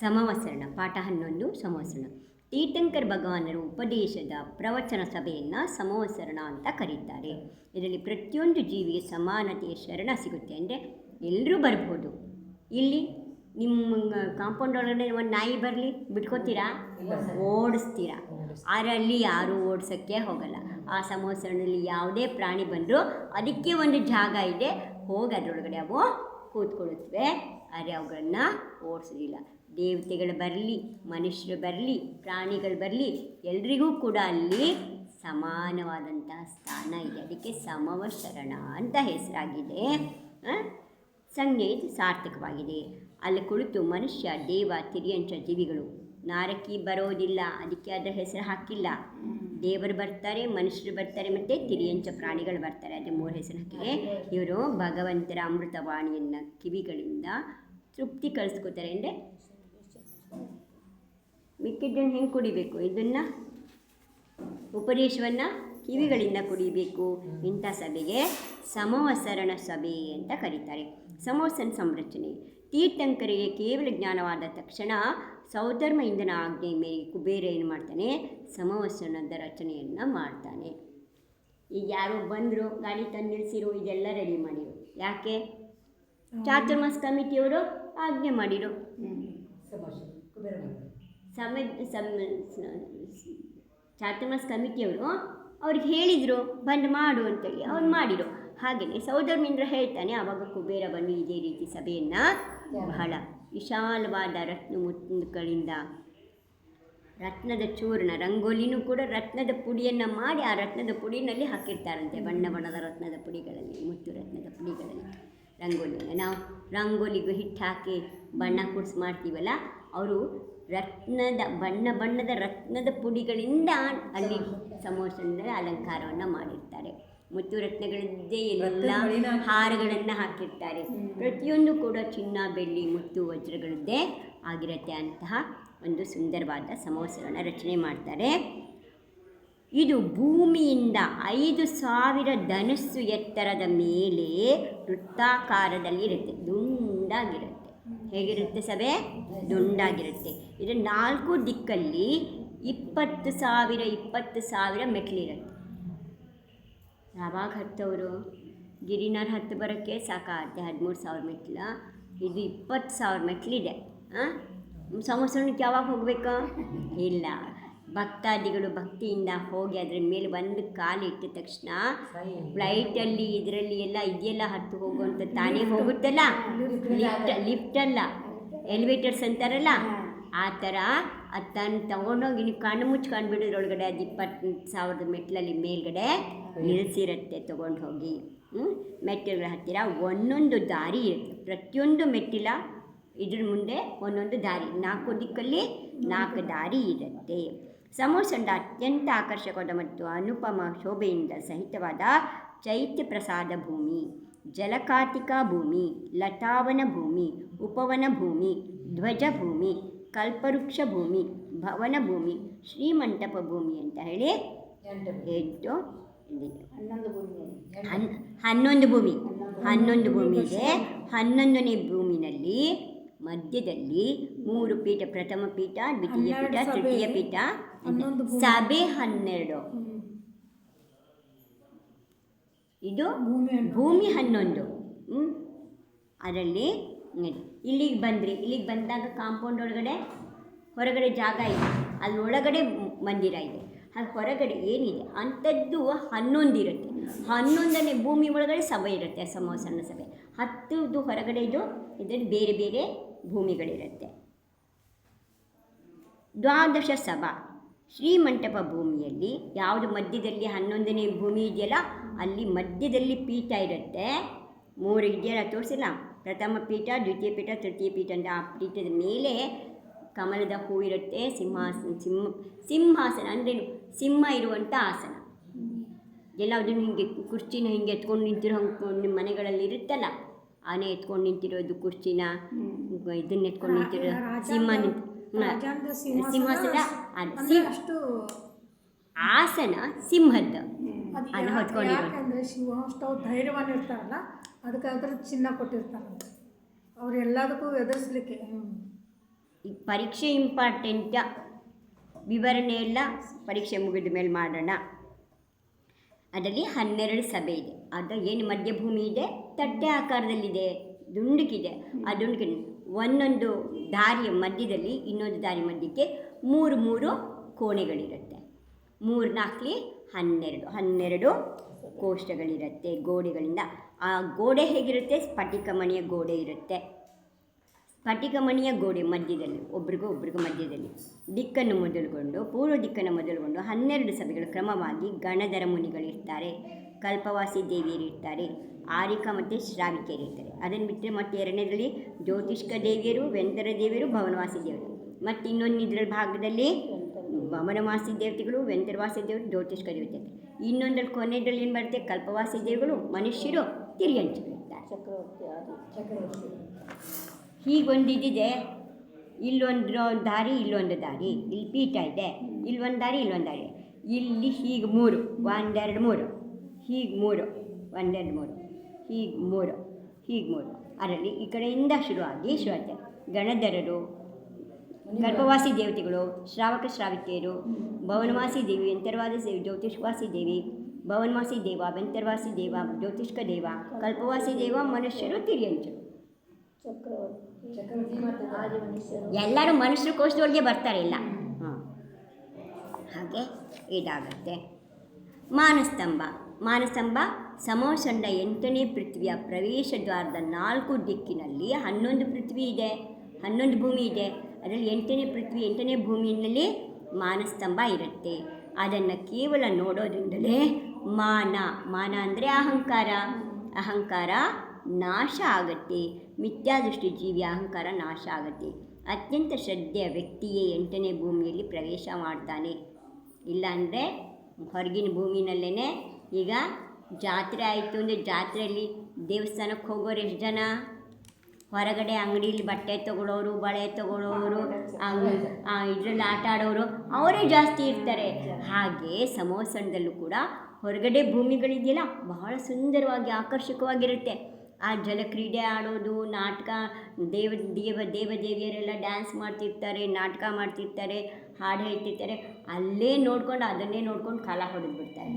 ಸಮವಸರಣ ಪಾಠ ಹನ್ನೊಂದು ಸಮವಸರಣ ತೀರ್ಥಂಕರ್ ಭಗವಾನರ ಉಪದೇಶದ ಪ್ರವಚನ ಸಭೆಯನ್ನು ಸಮವಸರಣ ಅಂತ ಕರೀತಾರೆ. ಇದರಲ್ಲಿ ಪ್ರತಿಯೊಂದು ಜೀವಿಗೆ ಸಮಾನತೆಯ ಶರಣ ಸಿಗುತ್ತೆ ಅಂದರೆ ಎಲ್ಲರೂ ಬರ್ಬೋದು. ಇಲ್ಲಿ ನಿಮ್ಮ ಕಾಂಪೌಂಡ್ ಒಳಗಡೆ ಒಂದು ನಾಯಿ ಬರಲಿ ಬಿಟ್ಕೋತೀರಾ? ಓಡಿಸ್ತೀರಾ? ಆದರೆ ಅಲ್ಲಿ ಯಾರೂ ಓಡಿಸೋಕ್ಕೆ ಹೋಗಲ್ಲ. ಆ ಸಮವಸರಣದಲ್ಲಿ ಯಾವುದೇ ಪ್ರಾಣಿ ಬಂದರೂ ಅದಕ್ಕೆ ಒಂದು ಜಾಗ ಇದೆ. ಹೋಗಿ ಅದರೊಳಗಡೆ ಅವು ಕೂತ್ಕೊಳ್ಳುತ್ತವೆ. ಆದರೆ ಅವುಗಳನ್ನ ಓಡಿಸೋದಿಲ್ಲ. ದೇವತೆಗಳು ಬರಲಿ, ಮನುಷ್ಯರು ಬರಲಿ, ಪ್ರಾಣಿಗಳು ಬರಲಿ, ಎಲ್ರಿಗೂ ಕೂಡ ಅಲ್ಲಿ ಸಮಾನವಾದಂತಹ ಸ್ಥಾನ ಇದೆ. ಅದಕ್ಕೆ ಸಮವ ಶರಣ ಅಂತ ಹೆಸರಾಗಿದೆ? ಸಂಜ್ಞೆ ಇದು ಸಾರ್ಥಕವಾಗಿದೆ. ಅಲ್ಲಿ ಕುಳಿತು ಮನುಷ್ಯ, ದೇವ, ತಿರಿಯಂಚ ಜೀವಿಗಳು. ನಾರಕಿ ಬರೋದಿಲ್ಲ, ಅದಕ್ಕೆ ಅದರ ಹೆಸರು ಹಾಕಿಲ್ಲ. ದೇವರು ಬರ್ತಾರೆ, ಮನುಷ್ಯರು ಬರ್ತಾರೆ, ಮತ್ತು ತಿರಿಯಂಚ ಪ್ರಾಣಿಗಳು ಬರ್ತಾರೆ. ಅದೇ ಮೂರು ಹೆಸರು ಹಾಕಿದೆ. ಇವರು ಭಗವಂತರ ಅಮೃತವಾಣಿಯನ್ನು ಕಿವಿಗಳಿಂದ ತೃಪ್ತಿ ಕಳಿಸ್ಕೋತಾರೆ. ಅಂದರೆ ಮಿಕ್ಕಿದ್ದನ್ನು ಹೆಂಗೆ ಕುಡಿಬೇಕು? ಇದನ್ನು ಉಪದೇಶವನ್ನು ಕಿವಿಗಳಿಂದ ಕುಡಿಬೇಕು. ಇಂಥ ಸಭೆಗೆ ಸಮವಸರಣ ಸಭೆ ಅಂತ ಕರೀತಾರೆ. ಸಮವಸನ ಸಂರಚನೆ. ತೀರ್ಥಂಕರಿಗೆ ಕೇವಲ ಜ್ಞಾನವಾದ ತಕ್ಷಣ ಸೌಧರ್ಮ ಇಂಧನ ಆಜ್ಞೆ ಮೇರೆಗೆ ಕುಬೇರ ಏನು ಮಾಡ್ತಾನೆ? ಸಮವಸನದ ರಚನೆಯನ್ನು ಮಾಡ್ತಾನೆ. ಈಗ ಯಾರೋ ಬಂದರು ಗಾಡಿ ತಂದು ನಿಲ್ಲಿಸಿರು ಇದೆಲ್ಲ ರೆಡಿ ಮಾಡಿರು. ಯಾಕೆ? ಚಾತುರ್ಮಾಸ ಕಮಿಟಿಯವರು ಆಜ್ಞೆ ಮಾಡಿರು. ಚಾತುರ್ಮಾಸ ಕಮಿಟಿಯವರು ಅವ್ರಿಗೆ ಹೇಳಿದರು, ಬಂದು ಮಾಡು ಅಂತೇಳಿ ಅವ್ರು ಮಾಡಿರು ಹಾಗೆಯೇ ಸೌಧರ್ಮೇಂದ್ರ ಹೇಳ್ತಾನೆ ಆವಾಗ ಕುಬೇರ ಬನ್ನಿ ಇದೇ ರೀತಿ ಸಭೆಯನ್ನು ಬಹಳ ವಿಶಾಲವಾದ ರತ್ನ ಮುತ್ತುಗಳಿಂದ ರತ್ನದ ಚೂರ್ಣ ರಂಗೋಲಿನೂ ಕೂಡ ರತ್ನದ ಪುಡಿಯನ್ನು ಮಾಡಿ ಆ ರತ್ನದ ಪುಡಿನಲ್ಲಿ ಹಾಕಿರ್ತಾರಂತೆ, ಬಣ್ಣ ಬಣ್ಣದ ರತ್ನದ ಪುಡಿಗಳಲ್ಲಿ, ಮುತ್ತು ರತ್ನದ ಪುಡಿಗಳಲ್ಲಿ ರಂಗೋಲಿಯನ್ನು. ನಾವು ರಂಗೋಲಿಗೂ ಹಿಟ್ಟು ಹಾಕಿ ಬಣ್ಣ ಕೂಡ್ಸಿ ಮಾಡ್ತೀವಲ್ಲ ಅವರು ರತ್ನದ ಬಣ್ಣ ಬಣ್ಣದ ರತ್ನದ ಪುಡಿಗಳಿಂದ ಅಲ್ಲಿ ಸಮೋಸದ ಅಲಂಕಾರವನ್ನು ಮಾಡಿರ್ತಾರೆ. ಮುತ್ತು ರತ್ನಗಳಿದ್ದೇ ಎಲ್ಲ ಹಾರಗಳನ್ನು ಹಾಕಿರ್ತಾರೆ. ಪ್ರತಿಯೊಂದು ಕೂಡ ಚಿನ್ನ ಬೆಳ್ಳಿ ಮುತ್ತು ವಜ್ರಗಳದ್ದೇ ಆಗಿರತ್ತೆ ಅಂತಹ ಒಂದು ಸುಂದರವಾದ ಸಮೋಸವನ್ನು ರಚನೆ ಮಾಡ್ತಾರೆ. ಇದು ಭೂಮಿಯಿಂದ ಐದು ಸಾವಿರ ಧನಸ್ಸು ಎತ್ತರದ ಮೇಲೆ ವೃತ್ತಾಕಾರದಲ್ಲಿ ಇರುತ್ತೆ. ದುಂಡಾಗಿರುತ್ತೆ. ಹೇಗಿರುತ್ತೆ ಸಭೆ? ದುಂಡಾಗಿರುತ್ತೆ. ಇದು ನಾಲ್ಕು ದಿಕ್ಕಲ್ಲಿ ಇಪ್ಪತ್ತು ಸಾವಿರ ಇಪ್ಪತ್ತು ಸಾವಿರ ಮೆಟ್ಲಿರುತ್ತೆ ಯಾವಾಗ ಹತ್ತವರು? ಗಿರಿನಾರ್ ಹತ್ತು ಬರೋಕ್ಕೆ ಸಾಕಾಗುತ್ತೆ, ಹದಿಮೂರು ಸಾವಿರ ಮೆಟ್ಲ ಇದು ಇಪ್ಪತ್ತು ಸಾವಿರ ಮೆಟ್ಲಿದೆ ಹಾಂ ಸಂವತ್ಸರಕ್ಕೆ ಯಾವಾಗ ಹೋಗಬೇಕು? ಇಲ್ಲ. ಭಕ್ತಾದಿಗಳು ಭಕ್ತಿಯಿಂದ ಹೋಗಿ ಅದರ ಮೇಲೆ ಒಂದು ಕಾಲು ಇಟ್ಟ ತಕ್ಷಣ ಫ್ಲೈಟಲ್ಲಿ ಇದರಲ್ಲಿ ಎಲ್ಲ ಇದೆಲ್ಲ ಹತ್ತು ಹೋಗುವಂಥ ತಾನೇ ಹೋಗುತ್ತಲ್ಲ? ಲಿಫ್ಟ್ ಲಿಫ್ಟ್ ಅಲ್ಲ. ಎಲಿವೇಟರ್ಸ್ ಅಂತಾರಲ್ಲ? ಆ ಥರ ಅದು ತಾನು ತಗೊಂಡೋಗಿ ನೀವು ಕಣ್ಣು ಮುಚ್ಕೊಂಡು ಬಿಡೋದ್ರೊಳಗಡೆ ಅದು ಇಪ್ಪತ್ತು ಸಾವಿರದ ಮೆಟ್ಲಲ್ಲಿ ಮೇಲ್ಗಡೆ ನಿಲ್ಲಿಸಿರುತ್ತೆ ತೊಗೊಂಡು ಹೋಗಿ? ಮೆಟ್ಟಿಲುಗಳ ಹತ್ತಿರ ಒಂದೊಂದು ದಾರಿ ಇರುತ್ತೆ. ಪ್ರತಿಯೊಂದು ಮೆಟ್ಟಿಲ ಇದ್ರ ಮುಂದೆ ಒಂದೊಂದು ದಾರಿ. ನಾಲ್ಕು ದಿಕ್ಕಲ್ಲಿ ನಾಲ್ಕು ದಾರಿ ಇರುತ್ತೆ. ಸಮೋಸಂಡ ಅತ್ಯಂತ ಆಕರ್ಷಕವಾದ ಮತ್ತು ಅನುಪಮ ಶೋಭೆಯಿಂದ ಸಹಿತವಾದ ಚೈತ್ಯ ಪ್ರಸಾದ ಭೂಮಿ ಜಲಕಾತಿಕಾ ಭೂಮಿ ಲತಾವನ ಭೂಮಿ ಉಪವನ ಭೂಮಿ ಧ್ವಜ ಭೂಮಿ ಕಲ್ಪವೃಕ್ಷ ಭೂಮಿ ಭವನ ಭೂಮಿ ಶ್ರೀಮಂಟಪ ಭೂಮಿ ಅಂತ ಹೇಳಿ ಎಂಟು ಹನ್ನೊಂದು ಭೂಮಿ ಹನ್ನೊಂದು ಭೂಮಿ. ಇದೆ. ಹನ್ನೊಂದನೇ ಭೂಮಿನಲ್ಲಿ ಮಧ್ಯದಲ್ಲಿ ಮೂರು ಪೀಠ ಪ್ರಥಮ ಪೀಠ ದ್ವಿತೀಯ ಪೀಠ ತೃತೀಯ ಪೀಠ. ಸಭೆ ಹನ್ನೆರಡು. ಇದು ಭೂಮಿ ಹನ್ನೊಂದು? ಅದರಲ್ಲಿ ಇಲ್ಲಿಗೆ ಬಂದ್ರಿ. ಇಲ್ಲಿಗೆ ಬಂದಾಗ ಕಾಂಪೌಂಡ್ ಒಳಗಡೆ ಹೊರಗಡೆ ಜಾಗ ಇದೆ. ಅಲ್ಲಿ ಒಳಗಡೆ ಮಂದಿರ ಇದೆ. ಅಲ್ಲಿ ಹೊರಗಡೆ ಏನಿದೆ? ಅಂಥದ್ದು ಹನ್ನೊಂದು ಇರುತ್ತೆ. ಹನ್ನೊಂದನೇ ಭೂಮಿ ಒಳಗಡೆ ಸಭೆ ಇರುತ್ತೆ ಸಮೋಸನ ಸಭೆ. ಹತ್ತುದು ಹೊರಗಡೆ ಇದು ಇದರಲ್ಲಿ ಬೇರೆ ಬೇರೆ ಭೂಮಿಗಳಿರುತ್ತೆ. ದ್ವಾದಶ ಸಭಾ. ಶ್ರೀಮಂಟಪ ಭೂಮಿಯಲ್ಲಿ ಯಾವುದು ಮಧ್ಯದಲ್ಲಿ ಹನ್ನೊಂದನೇ ಭೂಮಿ ಇದೆಯಲ್ಲ, ಅಲ್ಲಿ ಮಧ್ಯದಲ್ಲಿ ಪೀಠ ಇರುತ್ತೆ. ಮೂರು ಇದೆಯಲ್ಲ ತೋರಿಸಿಲ್ಲ? ಪ್ರಥಮ ಪೀಠ, ದ್ವಿತೀಯ ಪೀಠ, ತೃತೀಯ ಪೀಠ ಅಂತ ಆ ಪೀಠದ ಮೇಲೆ ಕಮಲದ ಹೂ ಇರುತ್ತೆ. ಸಿಂಹಾಸನ, ಸಿಂಹ, ಸಿಂಹಾಸನ ಅಂದ್ರೇನು? ಸಿಂಹ ಇರುವಂಥ ಆಸನ. ಎಲ್ಲದನ್ನು ಹಿಂಗೆ ಕುರ್ಚಿನ ಹಿಂಗೆ ಎತ್ಕೊಂಡು ನಿಂತಿರೋ ನಿಮ್ಮ ಮನೆಗಳಲ್ಲಿ ಇರುತ್ತಲ್ಲ? ಆನೆ ಎತ್ಕೊಂಡು ನಿಂತಿರೋದು ಕುರ್ಚಿನ ಇದನ್ನ ಎತ್ಕೊಂಡು ನಿಂತಿರೋ ಸಿಂಹ ನಿಂತು ಸಿಂಹಾಸನ ಅಷ್ಟು ಆಸನ ಸಿಂಹದ ಅದು ಹೊತ್ಕೊಂಡಿರೋದು. ಯಾಕಂದ್ರೆ ಶಿವ ಅಷ್ಟು ಇರ್ತಾರಲ್ಲ ಅದಕ್ಕೆ ಅದ್ರ ಚಿನ್ನ ಕೊಟ್ಟಿರ್ತಾರೆ ಅವರೆಲ್ಲದಕ್ಕೂ ಎದುರಿಸ್ಲಿಕ್ಕೆ. ಈ ಪರೀಕ್ಷೆ ಇಂಪಾರ್ಟೆಂಟ ವಿವರಣೆ ಎಲ್ಲ ಪರೀಕ್ಷೆ ಮುಗಿದ ಮೇಲೆ ಮಾಡೋಣ. ಅದರಲ್ಲಿ ಹನ್ನೆರಡು ಸಭೆ ಇದೆ. ಅದು ಏನು ಮಧ್ಯಭೂಮಿ ಇದೆ? ತಟ್ಟೆ ಆಕಾರದಲ್ಲಿದೆ. ದುಂಡುಕಿದೆ. ಆ ದುಂಡುಕಿನ ಒಂದೊಂದು ದಾರಿಯ ಮಧ್ಯದಲ್ಲಿ ಇನ್ನೊಂದು ದಾರಿ ಮಧ್ಯಕ್ಕೆ ಮೂರು ಮೂರು ಕೋಣೆಗಳಿರುತ್ತೆ. ಮೂರು ನಾಲ್ಕಲಿ ಹನ್ನೆರಡು ಹನ್ನೆರಡು ಕೋಷ್ಟಗಳಿರುತ್ತೆ ಗೋಡೆಗಳಿಂದ. ಆ ಗೋಡೆ ಹೇಗಿರುತ್ತೆ? ಸ್ಫಟಿಕ ಮಣಿಯ ಗೋಡೆ ಇರುತ್ತೆ. ಸ್ಫಟಿಕ ಮಣಿಯ ಗೋಡೆ ಮಧ್ಯದಲ್ಲಿ, ಒಬ್ರಿಗೂ ಒಬ್ರಿಗೂ ಮಧ್ಯದಲ್ಲಿ. ದಿಕ್ಕನ್ನು ಮೊದಲುಗೊಂಡು, ಪೂರ್ವ ದಿಕ್ಕನ್ನು ಮೊದಲುಗೊಂಡು ಹನ್ನೆರಡು ಸಭೆಗಳು ಕ್ರಮವಾಗಿ ಗಣಧರ ಮುನಿಗಳಿರ್ತಾರೆ ಕಲ್ಪವಾಸಿ ದೇವಿಯರಿರ್ತಾರೆ ಆರಿಕಾ ಮತ್ತು ಶ್ರಾವಿಕೆಯರು ಇರ್ತಾರೆ. ಅದನ್ನು ಬಿಟ್ಟರೆ ಮತ್ತೆ ಎರಡನೇದರಲ್ಲಿ ಜ್ಯೋತಿಷ್ಕ ದೇವಿಯರು ವೆಂತರ ದೇವಿಯರು, ಭವನವಾಸಿ ದೇವರು. ಮತ್ತು ಇನ್ನೊಂದು ಇದರ ಭಾಗದಲ್ಲಿ ಭವನವಾಸಿ ದೇವತೆಗಳು ವೆಂತರವಾಸಿ ದೇವರು ಜ್ಯೋತಿಷ್ಕ ದೇವತೆ ಇನ್ನೊಂದರಲ್ಲಿ ಕೊನೆಯಲ್ಲಿ ಏನು ಬರುತ್ತೆ? ಕಲ್ಪವಾಸಿ ದೇವಿಗಳು, ಮನುಷ್ಯರು, ತಿರಿಯಂಚರು ಇರ್ತಾರೆ. ಹೀಗೊಂದು ಇದಿದೆ ಇಲ್ಲೊಂದು ದಾರಿ ಇಲ್ಲೊಂದು ದಾರಿ. ಇಲ್ಲಿ ಪೀಠ ಇದೆ. ಇಲ್ಲೊಂದು ದಾರಿ ಇಲ್ಲೊಂದು ದಾರಿ. ಇಲ್ಲಿ ಹೀಗೆ ಮೂರು, ಒಂದೆರಡು ಮೂರು. ಹೀಗೆ ಮೂರು, ಒಂದೆರಡು ಮೂರು. ಹೀಗೆ ಮೂರು ಹೀಗೆ ಮೂರು. ಅದರಲ್ಲಿ ಈ ಕಡೆಯಿಂದ ಶುರುವಾಗಿ ಶುರುವಾಗುತ್ತೆ ಗಣಧರರು, ಗರ್ಭವಾಸಿ ದೇವತೆಗಳು, ಶ್ರಾವಕ ಶ್ರಾವಿಕೆಯರು, ಭವನವಾಸಿ ದೇವಿ, ಅಂತರ್ವಾದ ದೇವಿ ಜ್ಯೋತಿಷ್ವಾಸಿ ದೇವಿ, ಭವನವಾಸಿ ದೇವ ವೆಂತರವಾಸಿ ದೇವ, ಜ್ಯೋತಿಷ್ಕ ದೇವ, ಕಲ್ಪವಾಸಿ ದೇವ, ಮನುಷ್ಯರು, ತಿರಿಯಂಚರು. ಎಲ್ಲರೂ ಮನುಷ್ಯರ ಕೋಶದೊಳಗೆ ಬರ್ತಾರೆ ಇಲ್ಲ. ಹಾಗೆ ಇದಾಗುತ್ತೆ. ಮಾನಸ್ತಂಭ. ಮಾನಸ್ತಂಭ ಸಮೋಸಂಡ ಎಂಟನೇ ಪೃಥ್ವಿಯ ಪ್ರವೇಶ ದ್ವಾರದ ನಾಲ್ಕು ದಿಕ್ಕಿನಲ್ಲಿ ಹನ್ನೊಂದು ಪೃಥ್ವಿ ಇದೆ. ಹನ್ನೊಂದು ಭೂಮಿ ಇದೆ. ಅದರಲ್ಲಿ ಎಂಟನೇ ಪೃಥ್ವಿ, ಎಂಟನೇ ಭೂಮಿಯಲ್ಲಿ ಮಾನಸ್ತಂಭ ಇರುತ್ತೆ. ಅದನ್ನು ಕೇವಲ ನೋಡೋದ್ರಿಂದಲೇ ಮಾನ. ಮಾನ ಅಂದರೆ ಅಹಂಕಾರ. ಅಹಂಕಾರ ನಾಶ ಆಗತ್ತೆ. ಮಿಥ್ಯಾದೃಷ್ಟಿ ಜೀವಿ ಅಹಂಕಾರ ನಾಶ ಆಗತ್ತೆ. ಅತ್ಯಂತ ಶ್ರದ್ಧೆಯ ವ್ಯಕ್ತಿಯೇ ಎಂಟನೇ ಭೂಮಿಯಲ್ಲಿ ಪ್ರವೇಶ ಮಾಡ್ತಾನೆ. ಇಲ್ಲಾಂದರೆ ಹೊರಗಿನ ಭೂಮಿನಲ್ಲೇ ಈಗ ಜಾತ್ರೆ ಆಯಿತು ಅಂದರೆ ಜಾತ್ರೆಯಲ್ಲಿ ದೇವಸ್ಥಾನಕ್ಕೆ ಹೋಗೋರು ಎಷ್ಟು ಜನ? ಹೊರಗಡೆ ಅಂಗಡಿಯಲ್ಲಿ ಬಟ್ಟೆ ತಗೊಳ್ಳೋರು ಬಳೆ ತಗೊಳ್ಳೋರು ಇದರಲ್ಲಿ ಆಟ ಆಡೋರು ಅವರೇ ಜಾಸ್ತಿ ಇರ್ತಾರೆ. ಹಾಗೆ ಸಮೋಸಣದಲ್ಲೂ ಕೂಡ ಹೊರಗಡೆ ಭೂಮಿಗಳಿದೆಯಲ್ಲ, ಬಹಳ ಸುಂದರವಾಗಿ ಆಕರ್ಷಕವಾಗಿರುತ್ತೆ. ಆ ಜಲಕ್ರೀಡೆ ಆಡೋದು, ನಾಟಕ, ದೇವ ದೇವ ದೇವ ದೇವಿಯರೆಲ್ಲ ಡ್ಯಾನ್ಸ್ ಮಾಡ್ತಿರ್ತಾರೆ, ನಾಟಕ ಮಾಡ್ತಿರ್ತಾರೆ, ಹಾಡು ಹೇಳ್ತಿರ್ತಾರೆ. ಅಲ್ಲೇ ನೋಡ್ಕೊಂಡು ಅದನ್ನೇ ನೋಡ್ಕೊಂಡು ಕಾಲ ಹೊಡೆದು ಬಿಡ್ತಾರೆ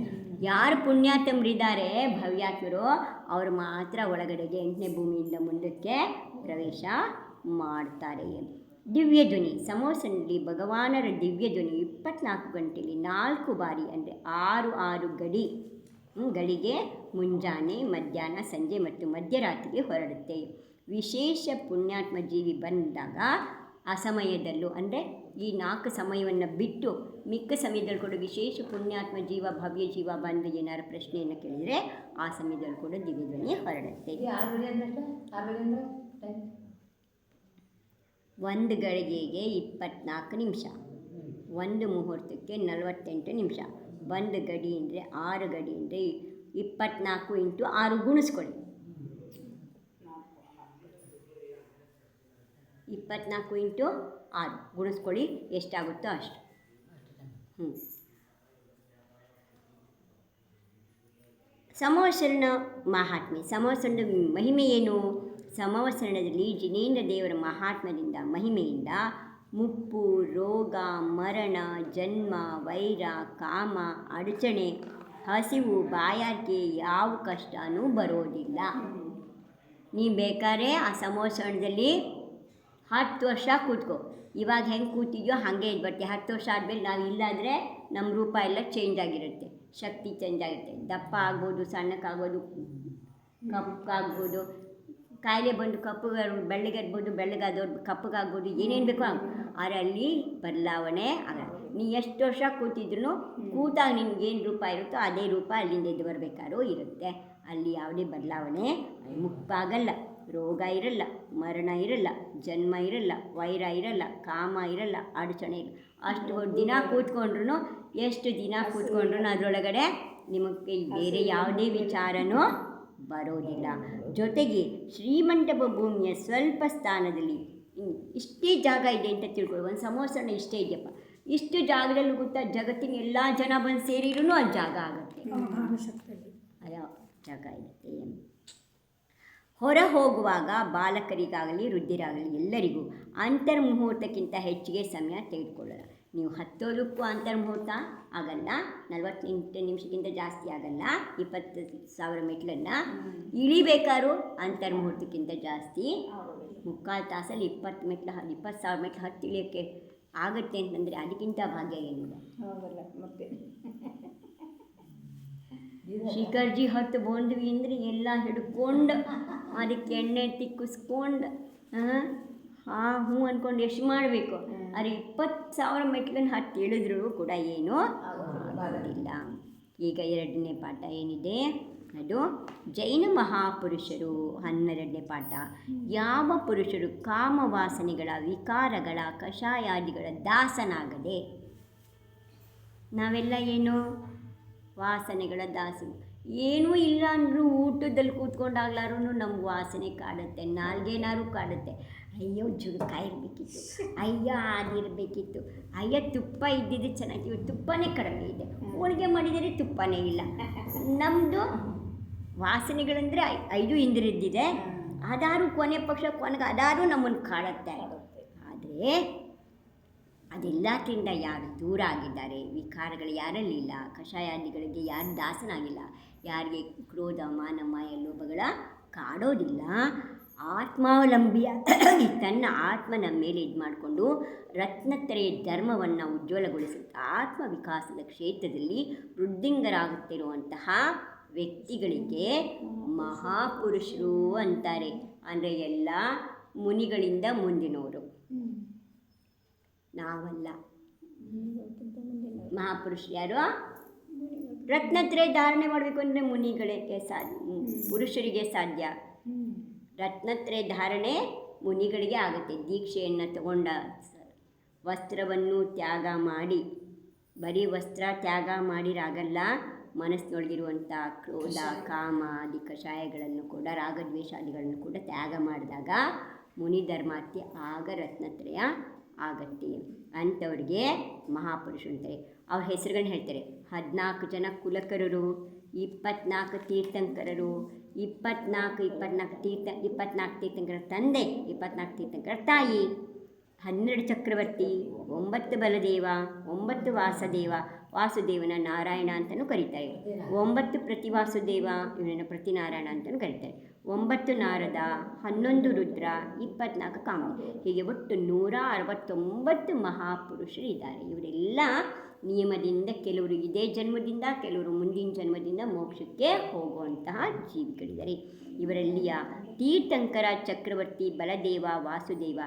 ಯಾರು ಪುಣ್ಯಾತಮರಿದ್ದಾರೆ ಭವ್ಯಾತ್ಮರು, ಅವರು ಮಾತ್ರ ಒಳಗಡೆಗೆ ಎಂಟನೇ ಭೂಮಿಯಿಂದ ಮುಂದಕ್ಕೆ ಪ್ರವೇಶ ಮಾಡ್ತಾರೆ. ದಿವ್ಯ ಧ್ವನಿ ಸಮೋಸನಲ್ಲಿ ಭಗವಾನರ ದಿವ್ಯ ಧ್ವನಿ ಇಪ್ಪತ್ನಾಲ್ಕು ಗಂಟೆಯಲ್ಲಿ ನಾಲ್ಕು ಬಾರಿ ಅಂದರೆ ಆರು ಆರು ಗಡಿ ಗಡಿಗೆ ಮುಂಜಾನೆ ಮಧ್ಯಾಹ್ನ ಸಂಜೆ ಮತ್ತು ಮಧ್ಯರಾತ್ರಿಗೆ ಹೊರಡುತ್ತೆ. ವಿಶೇಷ ಪುಣ್ಯಾತ್ಮ ಜೀವಿ ಬಂದಾಗ ಆ ಸಮಯದಲ್ಲೂ ಅಂದರೆ ಈ ನಾಲ್ಕು ಸಮಯವನ್ನು ಬಿಟ್ಟು ಮಿಕ್ಕ ಸಮಯದಲ್ಲಿ ಕೂಡ ವಿಶೇಷ ಪುಣ್ಯಾತ್ಮ ಜೀವ ಭವ್ಯ ಜೀವ ಬಂದು ಏನಾದ್ರು ಪ್ರಶ್ನೆಯನ್ನು ಕೇಳಿದರೆ ಆ ಸಮಯದಲ್ಲಿ ಕೂಡ ದಿವ್ಯಧ್ವನಿ ಹೊರಡುತ್ತೆ. ಒಂದು ಗಳಿಗೆಗೆ ಇಪ್ಪತ್ನಾಲ್ಕು ನಿಮಿಷ ಒಂದು ಮುಹೂರ್ತಕ್ಕೆ ನಲವತ್ತೆಂಟು ನಿಮಿಷ. ಒಂದು ಗಡಿ ಅಂದರೆ ಆರು ಗಡಿ ಅಂದರೆ ಇಪ್ಪತ್ನಾಲ್ಕು ಇಂಟು ಆರು ಗುಣಿಸ್ಕೊಳ್ಳಿ. ಇಪ್ಪತ್ನಾಲ್ಕು ಇಂಟು ಆರು ಗುಣಿಸ್ಕೊಳ್ಳಿ, ಎಷ್ಟಾಗುತ್ತೋ ಅಷ್ಟು. ಸಮವಸರಣ ಮಹಾತ್ಮೆ ಸಮವಸರಣದ ಮಹಿಮೆ ಏನು? ಸಮವಸರಣದಲ್ಲಿ ಜಿನೇಂದ್ರ ದೇವರ ಮಹಾತ್ಮದಿಂದ, ಮಹಿಮೆಯಿಂದ ಮುಪ್ಪು, ರೋಗ, ಮರಣ, ಜನ್ಮ, ವೈರ, ಕಾಮ, ಅಡಚಣೆ ಹಸಿವು ಬಾಯಾರಿಕೆ ಯಾವ ಕಷ್ಟನೂ ಬರೋದಿಲ್ಲ. ನೀ ಬೇಕಾದ್ರೆ ಆ ಸಮೋಸಣದಲ್ಲಿ ಹತ್ತು ವರ್ಷ ಕೂತ್ಕೋ. ಇವಾಗ ಹೆಂಗೆ ಕೂತಿದ್ಯೋ ಹಾಗೆ ಇದು ಬರ್ತೀವಿ ಹತ್ತು ವರ್ಷ ಆದಮೇಲೆ ನಾವು ಇಲ್ಲಾಂದರೆ ನಮ್ಮ ರೂಪ ಎಲ್ಲ ಚೇಂಜ್ ಆಗಿರುತ್ತೆ. ಶಕ್ತಿ ಚೇಂಜ್ ಆಗಿರುತ್ತೆ. ದಪ್ಪ ಆಗ್ಬೋದು, ಸಣ್ಣಕ್ಕಾಗ್ಬೋದು ಕಪ್ಪಗಾಗ್ಬೋದು ಕಾಯಿಲೆ ಬಂದು ಕಪ್ಪುಗೆ ಬೆಳ್ಳಗಿರ್ಬೋದು ಬೆಳ್ಳಗಾದವ್ರು ಕಪ್ಪಗಾಗ್ಬೋದು ಏನೇನು ಬೇಕು ಆದರೆ ಅಲ್ಲಿ ಬದಲಾವಣೆ ಆಗಲ್ಲ. ನೀ ಎಷ್ಟು ವರ್ಷ ಕೂತಿದ್ರು ಕೂತಾಗ ನಿನ್ಗೇನು ರೂಪ ಇರುತ್ತೋ ಅದೇ ರೂಪ ಅಲ್ಲಿಂದ ಎದ್ದು ಬರಬೇಕಾದ್ರೂ ಇರುತ್ತೆ. ಅಲ್ಲಿ ಯಾವುದೇ ಬದಲಾವಣೆ ಮುಪ್ಪಾಗಲ್ಲ ರೋಗ ಇರಲ್ಲ, ಮರಣ ಇರಲ್ಲ, ಜನ್ಮ ಇರಲ್ಲ, ವೈರ ಇರಲ್ಲ, ಕಾಮ ಇರಲ್ಲ, ಅಡಚಣೆ ಇರಲ್ಲ. ಅಷ್ಟು ದಿನ ಕೂತ್ಕೊಂಡ್ರು ಎಷ್ಟು ದಿನ ಕೂತ್ಕೊಂಡ್ರು ಅದರೊಳಗಡೆ ನಿಮಗೆ ಬೇರೆ ಯಾವುದೇ ವಿಚಾರನೂ ಬರೋದಿಲ್ಲ. ಜೊತೆಗೆ ಶ್ರೀಮಂಟಪ ಭೂಮಿಯ ಸ್ವಲ್ಪ ಸ್ಥಾನದಲ್ಲಿ ಇಷ್ಟೇ ಜಾಗ ಇದೆ ಅಂತ ತಿಳ್ಕೊಳ್ಳಿ. ಒಂದು ಸಮೋಸಣ ಇಷ್ಟೇ ಇದೆಯಪ್ಪ. ಇಷ್ಟು ಜಾಗದಲ್ಲಿ ಗೊತ್ತಾ ಜಗತ್ತಿನ ಎಲ್ಲ ಜನ ಬಂದು ಸೇರಿರೂ ಆ ಜಾಗ ಆಗುತ್ತೆ. ಅಯ್ಯೋ ಜಾಗ ಇರುತ್ತೆ. ಹೊರ ಹೋಗುವಾಗ ಬಾಲಕರಿಗಾಗಲಿ ವೃದ್ಧರಾಗಲಿ ಎಲ್ಲರಿಗೂ ಅಂತರ್ಮುಹೂರ್ತಕ್ಕಿಂತ ಹೆಚ್ಚಿಗೆ ಸಮಯ ತೆಗೆದುಕೊಳ್ಳಲ್ಲ ನೀವು ಹತ್ತೋದಕ್ಕೂ ಅಂತರ್ಮುಹೂರ್ತ ಆಗಲ್ಲ ನಲವತ್ತೆಂಟು ನಿಮಿಷಕ್ಕಿಂತ ಜಾಸ್ತಿ ಆಗಲ್ಲ ಇಪ್ಪತ್ತು ಸಾವಿರ ಮೆಟ್ಲನ್ನು ಇಳಿಬೇಕಾದ್ರೂ ಅಂತರ್ಮುಹೂರ್ತಕ್ಕಿಂತ ಜಾಸ್ತಿ. ಮುಕ್ಕಾಲು ತಾಸಲ್ಲಿ ಇಪ್ಪತ್ತು ಮೆಟ್ಲು ಹತ್ತು ಇಪ್ಪತ್ತು ಸಾವಿರ ಮೆಟ್ಲು ಹತ್ತು ಇಳಿಯೋಕ್ಕೆ ಆಗುತ್ತೆ ಅಂತಂದರೆ ಅದಕ್ಕಿಂತ ಭಾಗ್ಯ ಏನಿದೆ? ಶಿಖರ್ಜಿ ಹತ್ತು ಬಂದ್ವಿ ಅಂದರೆ ಎಲ್ಲ ಹಿಡ್ಕೊಂಡು ಅದಕ್ಕೆ ಎಣ್ಣೆ ತಿಕ್ಕಿಸ್ಕೊಂಡು ಹಾಂ ಹ್ಞೂ ಅನ್ಕೊಂಡು ಎಷ್ಟು ಮಾಡಬೇಕು? ಅರೆ ಇಪ್ಪತ್ತು ಸಾವಿರ ಮೆಟ್ಲನ್ನು ಹತ್ತಿ ಇಳಿದ್ರು ಕೂಡ ಏನು ಆಗೋದಿಲ್ಲ ಈಗ ಎರಡನೇ ಪಾಠ ಏನಿದೆ? ಅದು ಜೈನ ಮಹಾಪುರುಷರು ಹನ್ನೆರಡನೇ ಪಾಠ. ಯಾವ ಪುರುಷರು ಕಾಮವಾಸನೆಗಳ ವಿಕಾರಗಳ ಕಷಾಯಾದಿಗಳ ದಾಸನಾಗದೆ? ನಾವೆಲ್ಲ ಏನು? ವಾಸನೆಗಳ ದಾಸರು ಏನೂ ಇಲ್ಲ ಅಂದರೂ ಊಟದಲ್ಲಿ ಕೂತ್ಕೊಂಡಾಗ್ಲಾರು ನಮ್ಗೆ ವಾಸನೆ ಕಾಡುತ್ತೆ ನಾಲ್ಗೇನಾರು ಕಾಡುತ್ತೆ. ಅಯ್ಯೋ ಜುಡುಕ ಇರಬೇಕಿತ್ತು. ಅಯ್ಯ, ಅದಿರಬೇಕಿತ್ತು. ಅಯ್ಯ, ತುಪ್ಪ ಇದ್ದಿದ್ದು ಚೆನ್ನಾಗಿ ತುಪ್ಪನೇ ಕಡಿಮೆ ಇದೆ. ಹೋಳಿಗೆ ಮಾಡಿದರೆ ತುಪ್ಪನೇ ಇಲ್ಲ. ನಮ್ಮದು ವಾಸನೆಗಳಂದರೆ ಐದು ಇಂದ್ರಿದ್ದಿದೆ ಅದಾರು ಕೊನೆ ಪಕ್ಷ, ಕೊನೆಗೆ ಅದಾರು ನಮ್ಮನ್ನು ಕಾಡುತ್ತೆ. ಆದರೆ ಅದೆಲ್ಲದಿಂದ ಯಾರು ದೂರ ಆಗಿದ್ದಾರೆ? ವಿಕಾರಗಳು ಯಾರಲ್ಲಿಲ್ಲ ಕಷಾಯಾದಿಗಳಿಗೆ ಯಾರು ದಾಸನಾಗಿಲ್ಲ? ಯಾರಿಗೆ ಕ್ರೋಧ, ಮಾನ, ಮಾಯ, ಲೋಭಗಳ ಕಾಡೋದಿಲ್ಲ. ಆತ್ಮಾವಲಂಬಿಯ ತನ್ನ ಆತ್ಮನ ಮೇಲೆ ಇದು ಮಾಡಿಕೊಂಡು ರತ್ನತ್ರಯ ಧರ್ಮವನ್ನು ಉಜ್ವಲಗೊಳಿಸುತ್ತಾ ಆತ್ಮ ವಿಕಾಸದ ಕ್ಷೇತ್ರದಲ್ಲಿ ವೃದ್ಧಿಂಗರಾಗುತ್ತಿರುವಂತಹ ವ್ಯಕ್ತಿಗಳಿಗೆ ಮಹಾಪುರುಷರು ಅಂತಾರೆ. ಅಂದರೆ ಎಲ್ಲ ಮುನಿಗಳಿಂದ ಮುಂದಿನವರು ನಾವಲ್ಲ. ಮಹಾಪುರುಷರು ಯಾರು? ರತ್ನತ್ರಯ ಧಾರಣೆ ಮಾಡಬೇಕು ಅಂದರೆ ಮುನಿಗಳಿಗೆ ಸಾಧ್ಯ ಪುರುಷರಿಗೆ ಸಾಧ್ಯ. ರತ್ನತ್ರಯ ಧಾರಣೆ ಮುನಿಗಳಿಗೆ ಆಗುತ್ತೆ. ದೀಕ್ಷೆಯನ್ನು ತಗೊಂಡ ವಸ್ತ್ರವನ್ನು ತ್ಯಾಗ ಮಾಡಿ ಬರೀ ವಸ್ತ್ರ ತ್ಯಾಗ ಮಾಡಿರಾಗಲ್ಲ ಮನಸ್ಸಿನೊಳಗಿರುವಂಥ ಕ್ರೋಧ ಕಾಮ ಆದಿ ಕಷಾಯಗಳನ್ನು ಕೂಡ ರಾಗದ್ವೇಷಾದಿಗಳನ್ನು ಕೂಡ ತ್ಯಾಗ ಮಾಡಿದಾಗ ಮುನಿ ಧರ್ಮಾತ್ಯ ಆಗ ರತ್ನತ್ರಯ ಆಗತ್ತೆ. ಅಂಥವ್ರಿಗೆ ಮಹಾಪುರುಷರು ಅಂತಾರೆ. ಅವ್ರ ಹೆಸರುಗಳನ್ನ ಹೇಳ್ತಾರೆ. ಹದಿನಾಲ್ಕು ಜನ ಕುಲಕರರು ಇಪ್ಪತ್ನಾಲ್ಕು ತೀರ್ಥಂಕರರು ಇಪ್ಪತ್ನಾಲ್ಕು ಇಪ್ಪತ್ನಾಲ್ಕು ತೀರ್ಥ, ಇಪ್ಪತ್ನಾಲ್ಕು ತೀರ್ಥಂಕರ ತಂದೆ, ಇಪ್ಪತ್ನಾಲ್ಕು ತೀರ್ಥಂಕರ ತಾಯಿ. ಹನ್ನೆರಡು ಚಕ್ರವರ್ತಿ, ಒಂಬತ್ತು ಬಲದೇವ, ಒಂಬತ್ತು ವಾಸದೇವ, ವಾಸುದೇವನ ನಾರಾಯಣ ಅಂತಲೂ ಕರೀತಾರೆ. ಒಂಬತ್ತು ಪ್ರತಿವಾಸುದೇವ, ಇವನನ್ನು ಪ್ರತಿನಾರಾಯಣ ಅಂತಲೂ ಕರೀತಾರೆ. ಒಂಬತ್ತು ನಾರದ, ಹನ್ನೊಂದು ರುದ್ರ, ಇಪ್ಪತ್ನಾಲ್ಕು ಕಾಮ ಹೀಗೆ ಒಟ್ಟು ನೂರ ಅರವತ್ತೊಂಬತ್ತು ಮಹಾಪುರುಷರು ಇದ್ದಾರೆ ಇವರೆಲ್ಲ ನಿಯಮದಿಂದ ಕೆಲವರು ಇದೇ ಜನ್ಮದಿಂದ ಕೆಲವರು ಮುಂದಿನ ಜನ್ಮದಿಂದ ಮೋಕ್ಷಕ್ಕೆ ಹೋಗುವಂತಹ ಜೀವಿಗಳಿದ್ದಾರೆ. ಇವರಲ್ಲಿಯ ತೀರ್ಥಂಕರ ಚಕ್ರವರ್ತಿ ಬಲದೇವ, ವಾಸುದೇವ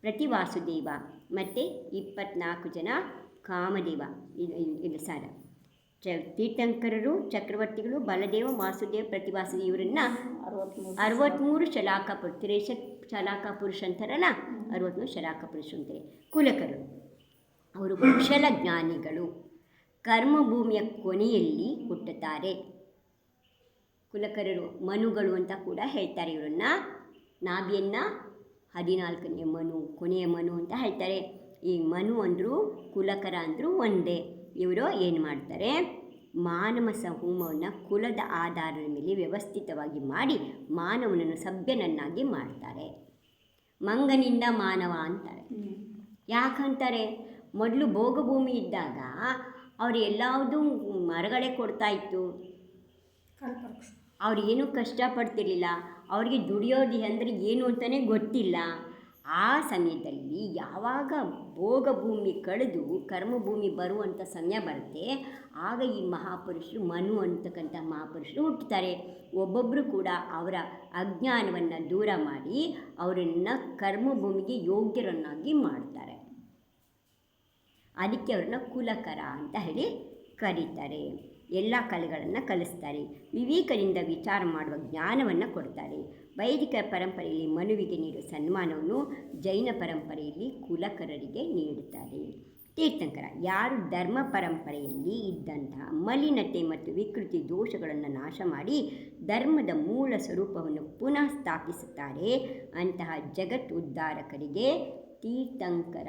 ಪ್ರತಿವಾಸುದೇವ ಮತ್ತು ಇಪ್ಪತ್ನಾಲ್ಕು ಜನ ಕಾಮದೇವ ಇದು ಸಾರ ಚ, ತೀರ್ಥಂಕರರು, ಚಕ್ರವರ್ತಿಗಳು, ಬಲದೇವ, ವಾಸುದೇವ ಪ್ರತಿವಾಸುದೇವ ಇವರನ್ನು ಅರವತ್ತ್ಮೂರು ಶಲಾಕ ಪುರು ತಿರೇಶ ಶಲಾಕ ಪುರುಷ ಅಂತಾರಲ್ಲ ಅರವತ್ತ್ಮೂರು ಶಲಾಕ ಪುರುಷ ಅಂತಾರೆ ಕುಲಕರು ಅವರು ಕುಶಲ ಜ್ಞಾನಿಗಳು ಕರ್ಮಭೂಮಿಯ ಕೊನೆಯಲ್ಲಿ ಹುಟ್ಟುತ್ತಾರೆ. ಕುಲಕರರು ಮನುಗಳು ಅಂತ ಕೂಡ ಹೇಳ್ತಾರೆ ಇವರನ್ನ. ನಾಭಿಯನ್ನ ಹದಿನಾಲ್ಕನೇ ಮನು ಕೊನೆಯ ಮನು ಅಂತ ಹೇಳ್ತಾರೆ. ಈ ಮನು ಅಂದರು ಕುಲಕರ ಅಂದರು ಒಂದೇ. ಇವರು ಏನು ಮಾಡ್ತಾರೆ? ಮಾನವ ಸಮೂಹವನ್ನು ಕುಲದ ಆಧಾರದ ಮೇಲೆ ವ್ಯವಸ್ಥಿತವಾಗಿ ಮಾಡಿ ಮಾನವನನ್ನು ಸಭ್ಯನನ್ನಾಗಿ ಮಾಡ್ತಾರೆ. ಮಂಗನಿಂದ ಮಾನವ ಅಂತಾರೆ. ಯಾಕಂತಾರೆ? ಮೊದಲು ಭೋಗಭೂಮಿ ಇದ್ದಾಗ ಅವ್ರು ಎಲ್ಲಾವುದು ಮರಗಳೇ ಕೊಡ್ತಾ ಇತ್ತು. ಏನೂ ಕಷ್ಟಪಡ್ತಿರ್ಲಿಲ್ಲ. ಅವ್ರಿಗೆ ದುಡಿಯೋದು ಅಂದರೆ ಏನು ಅಂತಲೇ ಗೊತ್ತಿಲ್ಲ. ಆ ಸಮಯದಲ್ಲಿ ಯಾವಾಗ ಭೋಗಭೂಮಿ ಕಳೆದು ಕರ್ಮಭೂಮಿ ಬರುವಂಥ ಸಮಯ ಬರುತ್ತೆ, ಆಗ ಈ ಮಹಾಪುರುಷರು ಮನು ಅಂತಕ್ಕಂಥ ಮಹಾಪುರುಷರು ಹುಟ್ಟುತ್ತಾರೆ. ಒಬ್ಬೊಬ್ಬರು ಕೂಡ ಅವರ ಅಜ್ಞಾನವನ್ನು ದೂರ ಮಾಡಿ ಅವರನ್ನು ಕರ್ಮಭೂಮಿಗೆ ಯೋಗ್ಯರನ್ನಾಗಿ ಮಾಡ್ತಾರೆ. ಅದಕ್ಕೆ ಅವ್ರನ್ನ ಕುಲಕರ ಅಂತ ಹೇಳಿ ಕರೀತಾರೆ. ಎಲ್ಲ ಕಲೆಗಳನ್ನು ಕಲಿಸ್ತಾರೆ. ವಿವೇಕದಿಂದ ವಿಚಾರ ಮಾಡುವ ಜ್ಞಾನವನ್ನು ಕೊಡ್ತಾರೆ. ವೈದಿಕ ಪರಂಪರೆಯಲ್ಲಿ ಮನುವಿಗೆ ನೀಡುವ ಸನ್ಮಾನವನ್ನು ಜೈನ ಪರಂಪರೆಯಲ್ಲಿ ಕುಲಕರರಿಗೆ ನೀಡುತ್ತಾರೆ. ತೀರ್ಥಂಕರ, ಯಾರು ಧರ್ಮ ಪರಂಪರೆಯಲ್ಲಿ ಇದ್ದಂತಹ ಮಲಿನತೆ ಮತ್ತು ವಿಕೃತಿ ದೋಷಗಳನ್ನು ನಾಶ ಮಾಡಿ ಧರ್ಮದ ಮೂಲ ಸ್ವರೂಪವನ್ನು ಪುನಃ ಸ್ಥಾಪಿಸುತ್ತಾರೆ ಅಂತಹ ಜಗತ್ ಉದ್ಧಾರಕರಿಗೆ ತೀರ್ಥಂಕರ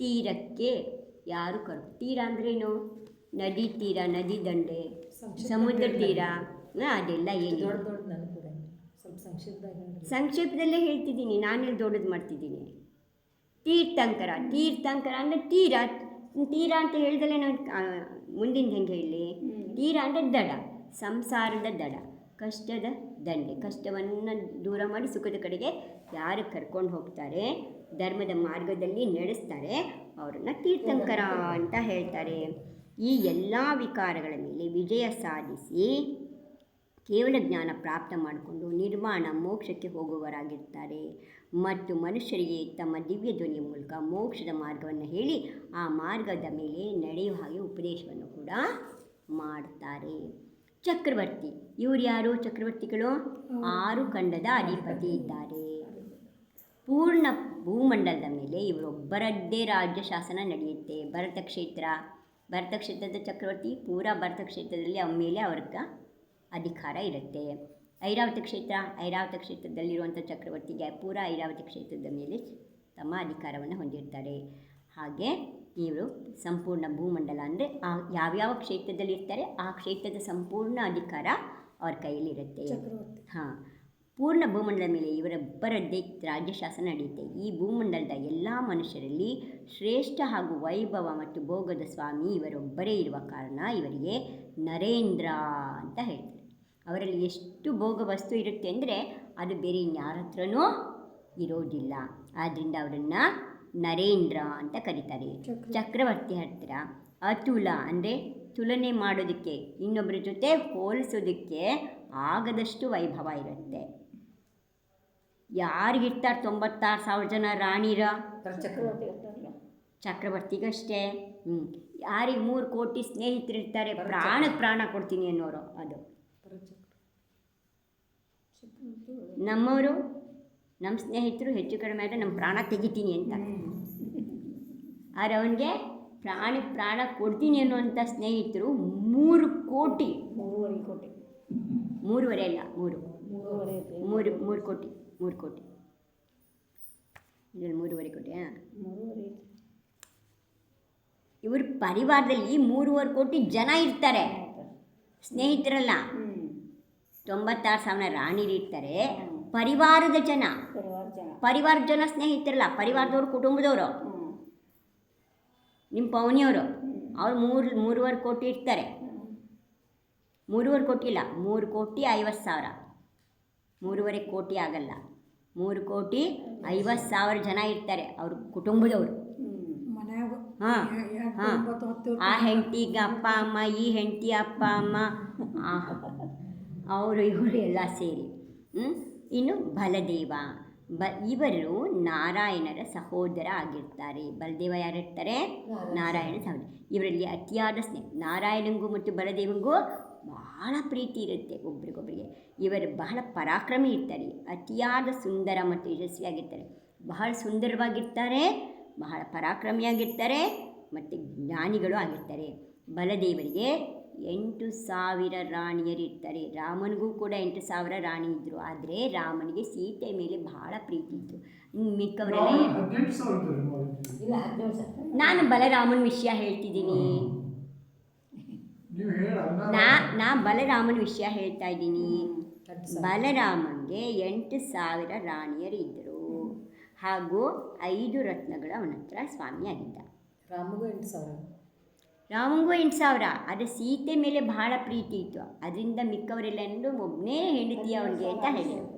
ತೀರಕ್ಕೆ ಯಾರು ಕರು ತೀರ ಅಂದ್ರೇನು? ನದಿ ತೀರ ನದಿ ದಂಡೆ ಸಮುದ್ರ ತೀರ? ಅದೆಲ್ಲ ಏನು ಸಂಕ್ಷೇಪದಲ್ಲೇ ಹೇಳ್ತಿದ್ದೀನಿ. ನಾನೇನು ದೊಡ್ಡದು ಮಾಡ್ತಿದ್ದೀನಿ. ತೀರ್ಥಂಕರ ತೀರ್ಥಂಕರ ಅಂದರೆ ತೀರ. ತೀರ ಅಂತ ಹೇಳ್ದಲೇ ನಾನು ಮುಂದಿನ ಹೆಂಗೆ ಹೇಳಿ ತೀರ ಅಂದರೆ ದಡ ಸಂಸಾರದ ದಡ ಕಷ್ಟದ ದಂಡೆ. ಕಷ್ಟವನ್ನು ದೂರ ಮಾಡಿ ಸುಖದ ಕಡೆಗೆ ಯಾರು ಕರ್ಕೊಂಡು ಹೋಗ್ತಾರೆ? ಧರ್ಮದ ಮಾರ್ಗದಲ್ಲಿ ನಡೆಸ್ತಾರೆ. ಅವರನ್ನು ತೀರ್ಥಂಕರ ಅಂತ ಹೇಳ್ತಾರೆ. ಈ ಎಲ್ಲ ವಿಕಾರಗಳ ಮೇಲೆ ವಿಜಯ ಸಾಧಿಸಿ ಕೇವಲ ಜ್ಞಾನ ಪ್ರಾಪ್ತ ಮಾಡಿಕೊಂಡು ನಿರ್ಮಾಣ ಮೋಕ್ಷಕ್ಕೆ ಹೋಗುವವರಾಗಿರ್ತಾರೆ. ಮತ್ತು ಮನುಷ್ಯರಿಗೆ ತಮ್ಮ ದಿವ್ಯ ಧ್ವನಿಯ ಮೂಲಕ ಮೋಕ್ಷದ ಮಾರ್ಗವನ್ನು ಹೇಳಿ ಆ ಮಾರ್ಗದ ಮೇಲೆ ನಡೆಯುವ ಹಾಗೆ ಉಪದೇಶವನ್ನು ಕೂಡ ಮಾಡ್ತಾರೆ. ಚಕ್ರವರ್ತಿ. ಇವ್ರು ಯಾರು? ಚಕ್ರವರ್ತಿಗಳು? ಆರು ಖಂಡದ ಅಧಿಪತಿ ಇದ್ದಾರೆ. ಪೂರ್ಣ ಭೂಮಂಡಲದ ಮೇಲೆ ಇವರೊಬ್ಬರದ್ದೇ ರಾಜ್ಯ ಶಾಸನ ನಡೆಯುತ್ತೆ. ಭರತ ಕ್ಷೇತ್ರ. ಭರತ ಕ್ಷೇತ್ರದ ಚಕ್ರವರ್ತಿ ಪೂರಾ ಭರತ ಕ್ಷೇತ್ರದಲ್ಲಿ ಅವ ಮೇಲೆ ಅವ್ರಿಗೆ ಅಧಿಕಾರ ಇರುತ್ತೆ. ಐರಾವತ ಕ್ಷೇತ್ರ. ಐರಾವತ ಕ್ಷೇತ್ರದಲ್ಲಿರುವಂಥ ಚಕ್ರವರ್ತಿಗೆ ಪೂರಾ ಐರಾವತ ಕ್ಷೇತ್ರದ ಮೇಲೆ ತಮ್ಮ ಅಧಿಕಾರವನ್ನು ಹೊಂದಿರ್ತಾರೆ. ಹಾಗೆ ಇವರು ಸಂಪೂರ್ಣ ಭೂಮಂಡಲ ಅಂದರೆ ಆ ಯಾವ್ಯಾವ ಕ್ಷೇತ್ರದಲ್ಲಿ ಇರ್ತಾರೆ ಆ ಕ್ಷೇತ್ರದ ಸಂಪೂರ್ಣ ಅಧಿಕಾರ ಅವ್ರ ಕೈಯಲ್ಲಿರುತ್ತೆ. ಹಾಂ. ಪೂರ್ಣ ಭೂಮಂಡಲದ ಮೇಲೆ ಇವರೊಬ್ಬರದ್ದೇ ರಾಜ್ಯಶಾಸನ ನಡೆಯುತ್ತೆ. ಈ ಭೂಮಂಡಲದ ಎಲ್ಲ ಮನುಷ್ಯರಲ್ಲಿ ಶ್ರೇಷ್ಠ ಹಾಗೂ ವೈಭವ ಮತ್ತು ಭೋಗದ ಸ್ವಾಮಿ ಇವರೊಬ್ಬರೇ ಇರುವ ಕಾರಣ ಇವರಿಗೆ ನರೇಂದ್ರ ಅಂತ ಹೇಳ್ತಾರೆ. ಅವರಲ್ಲಿ ಎಷ್ಟು ಭೋಗ ವಸ್ತು ಇರುತ್ತೆ ಅಂದರೆ ಅದು ಬೇರೆ ಇನ್ಯಾರ ಹತ್ರನೂ ಇರೋದಿಲ್ಲ. ಆದ್ದರಿಂದ ಅವರನ್ನು ನರೇಂದ್ರ ಅಂತ ಕರೀತಾರೆ. ಚಕ್ರವರ್ತಿ. ಹತ್ತಿರ ಅತುಲ ಅಂದರೆ ತುಲನೆ ಮಾಡೋದಕ್ಕೆ ಇನ್ನೊಬ್ಬರ ಜೊತೆ ಹೋಲಿಸೋದಕ್ಕೆ ಆಗದಷ್ಟು ವೈಭವ ಇರುತ್ತೆ. ಯಾರಿಗಿರ್ತಾರೆ ತೊಂಬತ್ತಾರು ಸಾವಿರ ಜನ ರಾಣಿರ? ಚಕ್ರವರ್ತಿಗಷ್ಟೇ. ಹ್ಞೂ ಯಾರಿಗೆ ಮೂರು ಕೋಟಿ ಸ್ನೇಹಿತರಿರ್ತಾರೆ? ಪ್ರಾಣಕ್ಕೆ ಪ್ರಾಣ ಕೊಡ್ತೀನಿ ಅನ್ನೋರು ಅದು. ನಮ್ಮವರು ನಮ್ಮ ಸ್ನೇಹಿತರು ಹೆಚ್ಚು ಕಡಿಮೆ ಆದರೆ ನಮ್ಮ ಪ್ರಾಣ ತೆಗಿತೀನಿ ಅಂತ. ಆದರೆ ಅವನಿಗೆ ಪ್ರಾಣಕ್ಕೆ ಪ್ರಾಣ ಕೊಡ್ತೀನಿ ಅನ್ನುವಂಥ ಸ್ನೇಹಿತರು ಮೂರು ಕೋಟಿ. ಮೂರುವರೆ ಕೋಟಿ. ಮೂರುವರೆ ಅಲ್ಲ ಮೂರು. ಮೂರು ಮೂರು ಕೋಟಿ. ಮೂರು ಕೋಟಿ ಇದ್ರಲ್ಲಿ ಮೂರುವರೆ ಕೋಟಿ ಹಾಂ ಮೂರುವರೆ. ಇವ್ರ ಪರಿವಾರದಲ್ಲಿ ಮೂರುವರೆ ಕೋಟಿ ಜನ ಇರ್ತಾರೆ. ಸ್ನೇಹಿತರಲ್ಲ. ತೊಂಬತ್ತಾರು ಸಾವಿರ ರಾಣಿರು ಇರ್ತಾರೆ. ಪರಿವಾರದ ಜನ. ಪರಿವಾರ ಜನ. ಪರಿವಾರದ ಜನ ಸ್ನೇಹಿತರಲ್ಲ. ಪರಿವಾರದವ್ರು ಕುಟುಂಬದವರು. ನಿಮ್ಮ ಪವನಿಯವರು ಅವ್ರು ಮೂರು ಮೂರುವರೆ ಕೋಟಿ ಇರ್ತಾರೆ. ಮೂರುವರೆ ಕೋಟಿ ಇಲ್ಲ ಮೂರು ಕೋಟಿ ಐವತ್ತು ಸಾವಿರ. ಮೂರುವರೆ ಕೋಟಿ ಆಗಲ್ಲ. ಮೂರು ಕೋಟಿ ಐವತ್ತು ಸಾವಿರ ಜನ ಇರ್ತಾರೆ ಅವ್ರ ಕುಟುಂಬದವರು. ಹಾಂ ಹಾಂ. ಆ ಹೆಂಡತಿಗೆ ಅಪ್ಪ ಅಮ್ಮ ಈ ಹೆಂಡತಿ ಅಪ್ಪ ಅಮ್ಮ ಅವರು ಇವರು ಎಲ್ಲ ಸೇರಿ. ಇನ್ನು ಬಲದೇವ. ಬ ಇವರು ನಾರಾಯಣರ ಸಹೋದರ ಆಗಿರ್ತಾರೆ. ಬಲದೇವ ಯಾರಿರ್ತಾರೆ? ನಾರಾಯಣ ಸಹೋದರ. ಇವರಲ್ಲಿ ಅತಿಯಾದ ಸ್ನೇಹ. ನಾರಾಯಣಂಗೂ ಮತ್ತು ಬಲದೇವಂಗೂ ಬಹಳ ಪ್ರೀತಿ ಇರುತ್ತೆ ಒಬ್ರಿಗೊಬ್ಬರಿಗೆ ಇವರು ಬಹಳ ಪರಾಕ್ರಮಿ ಇರ್ತಾರೆ ಅತಿಯಾದ ಸುಂದರ ಮತ್ತು ಯಶಸ್ವಿಯಾಗಿರ್ತಾರೆ. ಬಹಳ ಸುಂದರವಾಗಿರ್ತಾರೆ ಬಹಳ ಪರಾಕ್ರಮಿಯಾಗಿರ್ತಾರೆ ಮತ್ತು ಜ್ಞಾನಿಗಳು ಆಗಿರ್ತಾರೆ. ಬಲದೇವರಿಗೆ ಎಂಟು ಸಾವಿರ ರಾಣಿಯರು ಇರ್ತಾರೆ. ರಾಮನಿಗೂ ಕೂಡ ಎಂಟು ಸಾವಿರ ರಾಣಿ ಇದ್ದರು ಆದರೆ ರಾಮನಿಗೆ ಸೀತೆ ಮೇಲೆ ಬಹಳ ಪ್ರೀತಿ ಇತ್ತು. ಮಿಕ್ಕವರೆಲ್ಲ ನಾನು ಬಲರಾಮನ ವಿಷಯ ಹೇಳ್ತಿದ್ದೀನಿ. ನಾ ನಾ ಬಲರಾಮನ ವಿಷಯ ಹೇಳ್ತಾ ಇದ್ದೀನಿ. ಬಲರಾಮನಿಗೆ ಎಂಟು ಸಾವಿರ ರಾಣಿಯರು ಇದ್ದರು ಹಾಗೂ ಐದು ರತ್ನಗಳು ಅವನ ಹತ್ರ ಸ್ವಾಮಿಯಾಗಿದ್ದ. ರಾಮಗೂ ಎಂಟು ಸಾವಿರ. ರಾಮಂಗೂ ಎಂಟು ಸಾವಿರ. ಆದರೆ ಸೀತೆ ಮೇಲೆ ಬಹಳ ಪ್ರೀತಿ ಇತ್ತು. ಅದರಿಂದ ಮಿಕ್ಕವರೆಲ್ಲ ಎಂದು ಒಬ್ಬನೇ ಹೆಂಡತಿ ಅವನಿಗೆ ಅಂತ ಹೇಳಿದರು.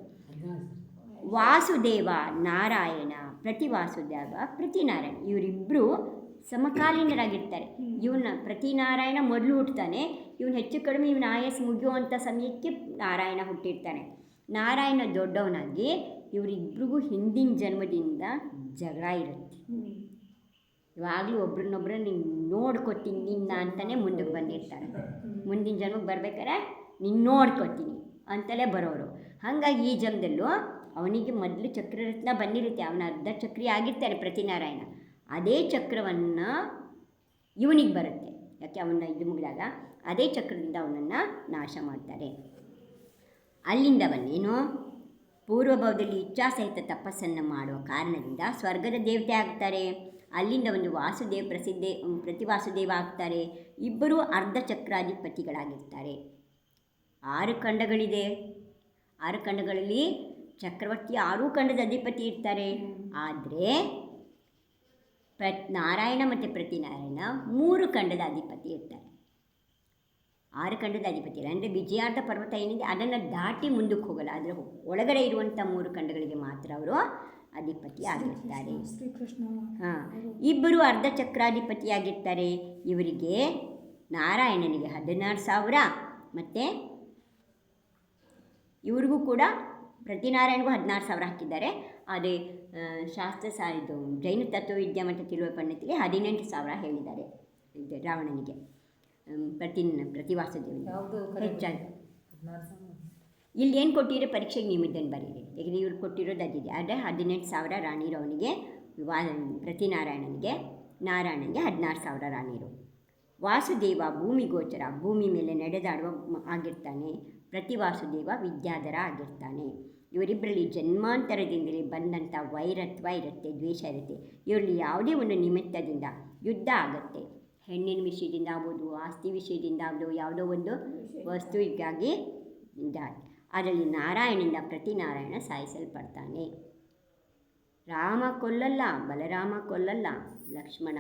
ವಾಸುದೇವ ನಾರಾಯಣ ಪ್ರತಿ ವಾಸುದೇವ ಪ್ರತಿ ನಾರಾಯಣ ಇವರಿಬ್ಬರು ಸಮಕಾಲೀನರಾಗಿರ್ತಾರೆ. ಇವನ ಪ್ರತಿ ನಾರಾಯಣ ಮೊದಲು ಹುಟ್ಟುತ್ತಾನೆ ಇವನು ಹೆಚ್ಚು ಕಡಿಮೆ ಇವನ ಆಯಸ್ ಮುಗಿಯುವಂಥ ಸಮಯಕ್ಕೆ ನಾರಾಯಣ ಹುಟ್ಟಿರ್ತಾನೆ. ನಾರಾಯಣ ದೊಡ್ಡವನಾಗಿ ಇವರಿಬ್ಬರಿಗೂ ಹಿಂದಿನ ಜನ್ಮದಿಂದ ಜಗಳ ಇರುತ್ತೆ. ಇವಾಗಲೂ ಒಬ್ರನ್ನೊಬ್ರು ನೀನು ನೋಡ್ಕೊತೀನಿ ನಿನ್ನ ಅಂತಲೇ ಮುಂದಕ್ಕೆ ಬಂದಿರ್ತಾರೆ. ಮುಂದಿನ ಜನ್ಮಕ್ಕೆ ಬರ್ಬೇಕಾರೆ ನೀನು ನೋಡ್ಕೊತೀನಿ ಅಂತಲೇ ಬರೋರು. ಹಾಗಾಗಿ ಈ ಜನ್ಮದಲ್ಲೂ ಅವನಿಗೆ ಮೊದಲು ಚಕ್ರರತ್ನ ಬಂದಿರುತ್ತೆ. ಅವನ ಅರ್ಧ ಚಕ್ರಿ ಆಗಿರ್ತಾರೆ ಪ್ರತಿನಾರಾಯಣ. ಅದೇ ಚಕ್ರವನ್ನು ಇವನಿಗೆ ಬರುತ್ತೆ. ಯಾಕೆ ಅವನ್ನ ಇದು ಮುಗಿದಾಗ ಅದೇ ಚಕ್ರದಿಂದ ಅವನನ್ನು ನಾಶ ಮಾಡ್ತಾರೆ. ಅಲ್ಲಿಂದ ಬಂದೇನು? ಪೂರ್ವಭಾವದಲ್ಲಿ ಇಚ್ಛಾಸಹಿತ ತಪಸ್ಸನ್ನು ಮಾಡುವ ಕಾರಣದಿಂದ ಸ್ವರ್ಗದ ದೇವತೆ ಆಗ್ತಾರೆ. ಅಲ್ಲಿಂದ ಒಂದು ವಾಸುದೇವ ಪ್ರಸಿದ್ಧಿ ಪ್ರತಿ ವಾಸುದೇವ ಆಗ್ತಾರೆ. ಇಬ್ಬರೂ ಅರ್ಧ ಚಕ್ರಾಧಿಪತಿಗಳಾಗಿರ್ತಾರೆ. ಆರು ಖಂಡಗಳಿದೆ. ಆರು ಖಂಡಗಳಲ್ಲಿ ಚಕ್ರವರ್ತಿ ಆರೂ ಖಂಡದ ಅಧಿಪತಿ ಇರ್ತಾರೆ. ಆದರೆ ಪ್ರ ನಾರಾಯಣ ಮತ್ತು ಪ್ರತಿನಾರಾಯಣ ಮೂರು ಖಂಡದ ಅಧಿಪತಿ ಇರ್ತಾರೆ. ಆರು ಖಂಡದ ಅಧಿಪತಿ ಇಲ್ಲ ಅಂದರೆ ವಿಜಯಾರ್ಧ ಪರ್ವತ ಏನಿದೆ ಅದನ್ನು ದಾಟಿ ಮುಂದಕ್ಕೆ ಹೋಗಲ್ಲ. ಅದರ ಒಳಗಡೆ ಇರುವಂಥ ಮೂರು ಖಂಡಗಳಿಗೆ ಮಾತ್ರ ಅವರು ಅಧಿಪತಿ ಆಗಿರ್ತಾರೆ. ಶ್ರೀಕೃಷ್ಣ ಹಾಂ ಇಬ್ಬರು ಅರ್ಧ ಚಕ್ರಾಧಿಪತಿಯಾಗಿರ್ತಾರೆ. ಇವರಿಗೆ ನಾರಾಯಣನಿಗೆ ಹದಿನಾರು ಸಾವಿರ ಮತ್ತು ಇವ್ರಿಗೂ ಕೂಡ ಪ್ರತಿನಾರಾಯಣಗೂ ಹದಿನಾರು ಸಾವಿರ ಹಾಕಿದ್ದಾರೆ. ಆದರೆ ಶಾಸ್ತ್ರ ಸಾ ಇದು ಜೈನ ತತ್ವವಿದ್ಯಾ ಮಠ ತಿಳುವ ಪಂಡಿತಿಗೆ ಹದಿನೆಂಟು ಸಾವಿರ ಹೇಳಿದ್ದಾರೆ ಇದು ರಾವಣನಿಗೆ. ಪ್ರತಿ ಪ್ರತಿ ಪ್ರತಿವಾಸ ಹೆಚ್ಚಾಗಿ. ಇಲ್ಲಿ ಏನು ಕೊಟ್ಟಿರೋ ಪರೀಕ್ಷೆಗೆ ನೀವು ಇದನ್ನು ಬರೀರಿ. ಈಗ ಇವ್ರು ಕೊಟ್ಟಿರೋದು ಅದಿದೆ. ಆದರೆ ಹದಿನೆಂಟು ಸಾವಿರ ರಾಣಿರು ಅವನಿಗೆ ವಾ ಪ್ರತಿನಾರಾಯಣನಿಗೆ ನಾರಾಯಣನಿಗೆ ಹದಿನಾರು ಸಾವಿರ ರಾಣಿರು. ವಾಸುದೇವ ಭೂಮಿ ಗೋಚರ ಭೂಮಿ ಮೇಲೆ ನಡೆದಾಡುವ ಆಗಿರ್ತಾನೆ. ಪ್ರತಿ ವಾಸುದೇವ ವಿದ್ಯಾಧರ ಆಗಿರ್ತಾನೆ ಇವರಿಬ್ಬರಲ್ಲಿ ಜನ್ಮಾಂತರದಿಂದಲೇ ಬಂದಂಥ ವೈರತ್ವ ಇರುತ್ತೆ ದ್ವೇಷ ಇರುತ್ತೆ. ಇವರಲ್ಲಿ ಯಾವುದೇ ಒಂದು ನಿಮಿತ್ತದಿಂದ ಯುದ್ಧ ಆಗುತ್ತೆ. ಹೆಣ್ಣಿನ ವಿಷಯದಿಂದ ಆಗ್ಬೋದು ಆಸ್ತಿ ವಿಷಯದಿಂದ ಆಗ್ಬೋದು ಯಾವುದೋ ಒಂದು ವಸ್ತುವಿಗಾಗಿ ಅದರಲ್ಲಿ ನಾರಾಯಣನಿಂದ ಪ್ರತಿನಾರಾಯಣ ಸಾಯಿಸಲ್ಪಡ್ತಾನೆ. ರಾಮ ಕೊಲ್ಲಲ್ಲ ಬಲರಾಮ ಕೊಲ್ಲಲ್ಲ ಲಕ್ಷ್ಮಣ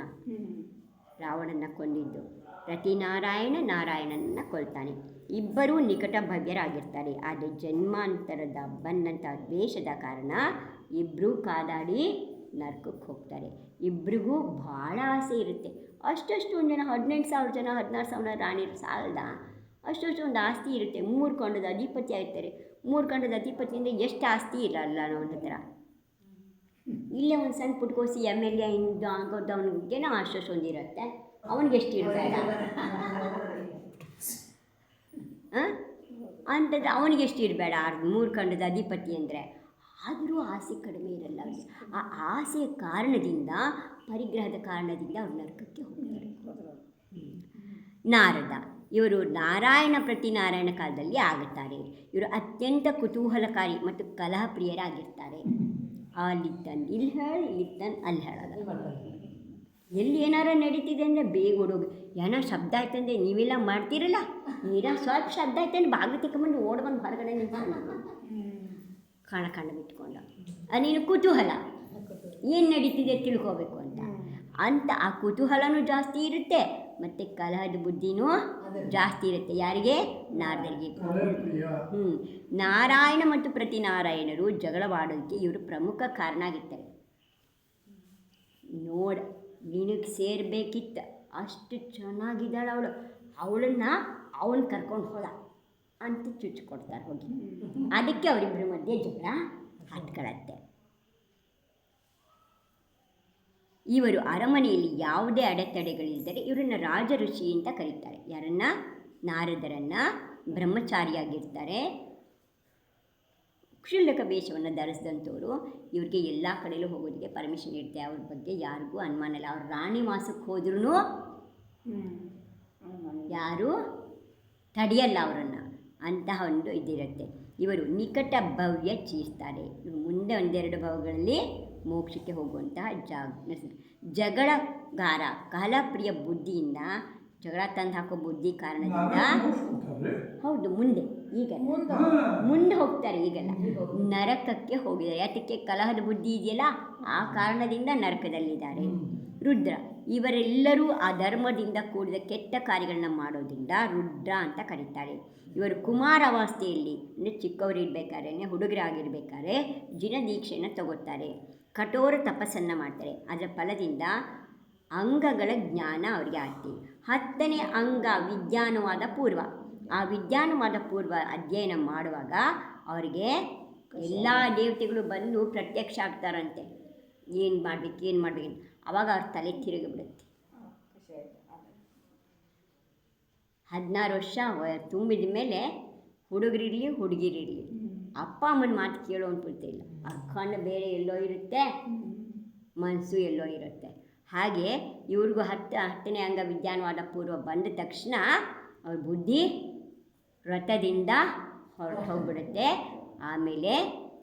ರಾವಣನ ಕೊಂದಿದ್ದು. ಪ್ರತಿನಾರಾಯಣ ನಾರಾಯಣನನ್ನು ಕೊಲ್ತಾನೆ. ಇಬ್ಬರೂ ನಿಕಟ ಭವ್ಯರಾಗಿರ್ತಾರೆ ಆದರೆ ಜನ್ಮಾಂತರದ ಬಂದಂಥ ದ್ವೇಷದ ಕಾರಣ ಇಬ್ಬರೂ ಕಾದಾಡಿ ನರ್ಕಕ್ಕೆ ಹೋಗ್ತಾರೆ. ಇಬ್ರಿಗೂ ಭಾಳ ಆಸೆ ಇರುತ್ತೆ. ಅಷ್ಟಷ್ಟು ಒಂದು ಜನ ಹದಿನೆಂಟು ಸಾವಿರ ಜನ, ಹದಿನಾರು ಸಾವಿರ ರಾಣಿ ಸಾಲದ ಅಷ್ಟಷ್ಟು ಒಂದು ಆಸ್ತಿ ಇರುತ್ತೆ. ಮೂರು ಖಂಡದ ಅಧಿಪತಿ ಆಗ್ತಾರೆ ಮೂರು ಖಂಡದ ಅಧಿಪತಿಯಿಂದ ಎಷ್ಟು ಆಸ್ತಿ ಇರಲ್ಲ ಒಂದು ಥರ. ಇಲ್ಲೇ ಒಂದು ಸಣ್ಣ ಪುಟ್ಕೋಸಿ ಎಂ ಎಲ್ ಎ ಇಂದು ಆಗೋದು ಅವನಿಗೇನೋ ಅಷ್ಟು ಒಂದಿರುತ್ತೆ ಅವನಿಗೆ ಎಷ್ಟು ಇರಬೇಡ ಅಂಥದ್ದು ಅವನಿಗೆ ಎಷ್ಟು ಇರಬೇಡ ಮೂರು ಖಂಡದ ಅಧಿಪತಿ ಅಂದರೆ? ಆದರೂ ಆಸೆ ಕಡಿಮೆ ಇರಲ್ಲ ಆ ಆಸೆಯ ಕಾರಣದಿಂದ, ಪರಿಗ್ರಹದ ಕಾರಣದಿಂದ ಅವನು ನರಕಕ್ಕೆ ಹೋಗ್ತಾರೆ. ನಾರದ. ಇವರು ನಾರಾಯಣ ಪ್ರತಿ ನಾರಾಯಣ ಕಾಲದಲ್ಲಿ ಆಗುತ್ತಾರೆ. ಇವರು ಅತ್ಯಂತ ಕುತೂಹಲಕಾರಿ ಮತ್ತು ಕಲಹಪ್ರಿಯರಾಗಿರ್ತಾರೆ. ಅಲ್ಲಿದ್ದನ್ ಇಲ್ಲಿ ಹೇಳಿ ಇಲ್ಲಿದ್ದನ್ ಅಲ್ಲಿ ಹೇಳಲ್ಲ ಎಲ್ಲಿ ಏನಾರ ನಡೀತಿದೆ ಅಂದರೆ ಬೇಗ ಓಡೋಗಿ. ಏನೋ ಶಬ್ದ ಆಯ್ತಂದೆ ನೀವೆಲ್ಲ ಮಾಡ್ತೀರಲ್ಲ? ನೀರ ಸ್ವಲ್ಪ ಶಬ್ದ ಆಯ್ತಂದ್ರೆ ಬಾಗಿಲು ತಿಕ್ಕೊಂಬಂದು ಓಡ್ಬಂದು ಹೊರಗಡೆ ನಿಂತ್ಕೊಂಡು. ಕಾಣ ಕಣ್ಣು ಬಿಟ್ಕೊಂಡು. ನೀನು ಕುತೂಹಲ. ಏನು ನಡೀತಿದೆ ತಿಳ್ಕೋಬೇಕು ಅಂತ. ಅಂತ ಆ ಕುತೂಹಲನೂ ಜಾಸ್ತಿ ಇರುತ್ತೆ, ಮತ್ತು ಕಲಹದ ಬುದ್ಧಿನೂ ಜಾಸ್ತಿ ಇರುತ್ತೆ. ಯಾರಿಗೆ? ನಾರದರಿಗೆ. ಹ್ಞೂ ನಾರಾಯಣ ಮತ್ತು ಪ್ರತಿ ನಾರಾಯಣರು ಜಗಳವಾಡೋದಕ್ಕೆ ಇವರು ಪ್ರಮುಖ ಕಾರಣ ಆಗಿರ್ತಾರೆ. ನೋಡ ನಿನಗೆ ಸೇರಬೇಕಿತ್ತು. ಅಷ್ಟು ಚೆನ್ನಾಗಿದ್ದಾಳೆ ಅವಳು. ಅವಳನ್ನ ಅವನು ಕರ್ಕೊಂಡು ಹೋದ ಅಂತ ಚುಚ್ಚು ಕೊಡ್ತಾರೆ ಹೋಗಿ ಅದಕ್ಕೆ ಅವರಿಬ್ಬರ ಮಧ್ಯೆ ಜಗಳ ಹತ್ಕೊಳತ್ತೆ. ಇವರು ಅರಮನೆಯಲ್ಲಿ ಯಾವುದೇ ಅಡೆತಡೆಗಳಿದ್ದರೆ ಇವರನ್ನು ರಾಜ ಋಷಿ ಅಂತ ಕರೀತಾರೆ. ಯಾರನ್ನ? ನಾರದರನ್ನು. ಬ್ರಹ್ಮಚಾರಿಯಾಗಿರ್ತಾರೆ. ಕ್ಷುಲ್ಲಕ ವೇಷವನ್ನು ಧರಿಸಿದಂಥವ್ರು ಇವ್ರಿಗೆ ಎಲ್ಲ ಕಡೆಯಲ್ಲೂ ಹೋಗೋದಕ್ಕೆ ಪರ್ಮಿಷನ್ ಇರುತ್ತೆ ಅವ್ರ ಬಗ್ಗೆ ಯಾರಿಗೂ ಅನುಮಾನ ಇಲ್ಲ. ಅವ್ರು ರಾಣಿ ಮಾಸಕ್ಕೆ ಹೋದ್ರೂ ಯಾರೂ ತಡೆಯಲ್ಲ ಅವರನ್ನು. ಅಂತಹ ಒಂದು ಇದಿರುತ್ತೆ. ಇವರು ನಿಕಟ ಭವ್ಯ ಚೀರ್ತಾರೆ. ಇವರು ಮುಂದೆ ಒಂದೆರಡು ಭಾವಗಳಲ್ಲಿ ಮೋಕ್ಷಕ್ಕೆ ಹೋಗುವಂತಹ ಜಾಗ ಜಗಳಗಾರ ಕಾಲಪ್ರಿಯ ಬುದ್ಧಿಯಿಂದ ಜಗಳ ತಂದು ಹಾಕೋ ಬುದ್ಧಿ ಕಾರಣದಿಂದ ಹೌದು ಮುಂದೆ. ಈಗ ಮುಂದೆ ಹೋಗ್ತಾರೆ ಈಗೆಲ್ಲ. ನರಕಕ್ಕೆ ಹೋಗಿದ್ದಾರೆ. ಯಾತಕ್ಕೆ ಕಲಹದ ಬುದ್ಧಿ ಇದೆಯಲ್ಲ? ಆ ಕಾರಣದಿಂದ ನರಕದಲ್ಲಿದ್ದಾರೆ. ರುದ್ರ ಇವರೆಲ್ಲರೂ ಆ ಧರ್ಮದಿಂದ ಕೂಡಿದ ಕೆಟ್ಟ ಕಾರ್ಯಗಳನ್ನ ಮಾಡೋದ್ರಿಂದ ರುದ್ರ ಅಂತ ಕರೀತಾರೆ. ಇವರು ಕುಮಾರಾವಸ್ಥೆಯಲ್ಲಿ ಅಂದರೆ ಚಿಕ್ಕವರಿರ್ಬೇಕಾದ್ರೆ ಹುಡುಗರಾಗಿರ್ಬೇಕಾದ್ರೆ ಜಿನ ದೀಕ್ಷೆಯನ್ನು ತಗೋತಾರೆ ಕಠೋರ ತಪಸ್ಸನ್ನು ಮಾಡ್ತಾರೆ. ಅದರ ಫಲದಿಂದ ಅಂಗಗಳ ಜ್ಞಾನ ಅವರಿಗೆ ಆಗ್ತಿ. ಹತ್ತನೇ ಅಂಗ ವಿಜ್ಞಾನವಾದ ಪೂರ್ವ. ಆ ವಿಜ್ಞಾನವಾದ ಪೂರ್ವ ಅಧ್ಯಯನ ಮಾಡುವಾಗ ಅವರಿಗೆ ಎಲ್ಲ ದೇವತೆಗಳು ಬಂದು ಪ್ರತ್ಯಕ್ಷ ಆಗ್ತಾರಂತೆ. ಏನು ಮಾಡ್ಬೇಕು ಏನು ಮಾಡ್ಬೇಕು ಅವಾಗ ಅವ್ರ ತಲೆ ತಿರುಗಿ ಬಿಡುತ್ತೆ ಹದಿನಾರು ವರ್ಷ ತುಂಬಿದ ಮೇಲೆ ಹುಡುಗರಿರಲಿ ಹುಡುಗಿರಿರಲಿ. ಅಪ್ಪ ಅಮ್ಮನ ಮಾತು ಕೇಳೋ ಅಂತ ಇಲ್ಲ. ಅಕ್ಕನ ಬೇರೆ ಎಲ್ಲೋ ಇರುತ್ತೆ ಮನಸ್ಸು ಎಲ್ಲೋ ಇರುತ್ತೆ. ಹಾಗೆ ಇವ್ರಿಗೂ ಹತ್ತು ಹತ್ತನೇ ಅಂಗ ವಿಜ್ಞಾನವಾದ ಪೂರ್ವ ಬಂದ ತಕ್ಷಣ ಅವ್ರ ಬುದ್ಧಿ ವ್ರತದಿಂದ ಹೊರಟು ಹೋಗ್ಬಿಡುತ್ತೆ ಆಮೇಲೆ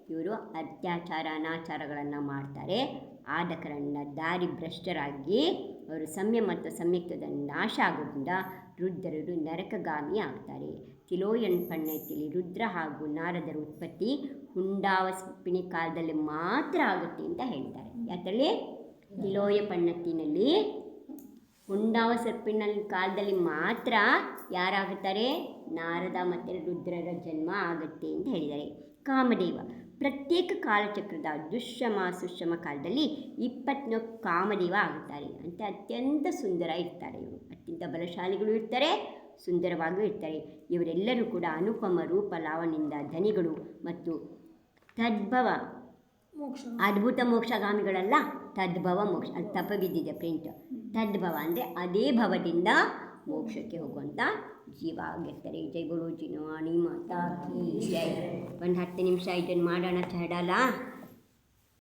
ಇವರು ಅತ್ಯಾಚಾರ, ಅನಾಚಾರಗಳನ್ನು ಮಾಡ್ತಾರೆ. ಆದ ಕಾರಣ ದಾರಿ ಭ್ರಷ್ಟರಾಗಿ ಅವರು ಸಮ್ಯ ಮತ್ತು ಸಂಯುಕ್ತದ ನಾಶ ಆಗೋದ್ರಿಂದ ರುದ್ರರು ನರಕಗಾಮಿ ಆಗ್ತಾರೆ. ತಿಲೋಯನ್ ಪಣ್ಣೆತ್ತಿಲಿ ರುದ್ರ ಹಾಗೂ ನಾರದರ ಉತ್ಪತ್ತಿ ಹುಂಡಾವಸ್ಪಿಣಿ ಕಾಲದಲ್ಲಿ ಮಾತ್ರ ಆಗುತ್ತೆ ಅಂತ ಹೇಳ್ತಾರೆ. ಯಾಕಂದರೆ ತಿಲೋಯ ಪಣ್ಣತ್ತಿನಲ್ಲಿ ಹುಂಡಾವ ಸರ್ಪಿನಲ್ಲಿ ಕಾಲದಲ್ಲಿ ಮಾತ್ರ ಯಾರಾಗುತ್ತಾರೆ? ನಾರದ ಮತ್ತು ರುದ್ರರ ಜನ್ಮ ಆಗುತ್ತೆ ಅಂತ ಹೇಳಿದ್ದಾರೆ. ಕಾಮದೇವ. ಪ್ರತ್ಯೇಕ ಕಾಲಚಕ್ರದ ದುಶ್ಯಮ ಸುಶ್ಯಮ ಕಾಲದಲ್ಲಿ ಇಪ್ಪತ್ನಾಲ್ಕು ಕಾಮದೇವ ಆಗುತ್ತಾರೆ. ಅಂತ ಅತ್ಯಂತ ಸುಂದರ ಇರ್ತಾರೆ ಇವರು. ಅತ್ಯಂತ ಬಲಶಾಲಿಗಳು ಇರ್ತಾರೆ ಸುಂದರವಾಗಿಯೂ ಇರ್ತಾರೆ. ಇವರೆಲ್ಲರೂ ಕೂಡ ಅನುಪಮ ರೂಪ ಲಾವಣಿಂದ ಧನಿಗಳು ಮತ್ತು ತದ್ಭವ ಮೋಕ್ಷ. ಅದ್ಭುತ ಮೋಕ್ಷಗಾಮಿಗಳಲ್ಲ. ತದ್ಭವ ಮೋಕ್ಷ ಅದು ತಪ ಬಿದ್ದಿದೆ ಪ್ರಿಂಟ್ ತದ್ಭವ ಅಂದರೆ ಅದೇ ಭವದಿಂದ ಮೋಕ್ಷಕ್ಕೆ ಹೋಗುವಂಥ ಜೀವ ಆಗಿರ್ತಾರೆ ಜೈ ಗುರು ಜಿನವಾಣಿ ಮಾತಾ ಜೈ. ಒಂದು ಹತ್ತು ನಿಮಿಷ ಇದನ್ನು ಮಾಡೋಣ ಚಡಲ್ಲ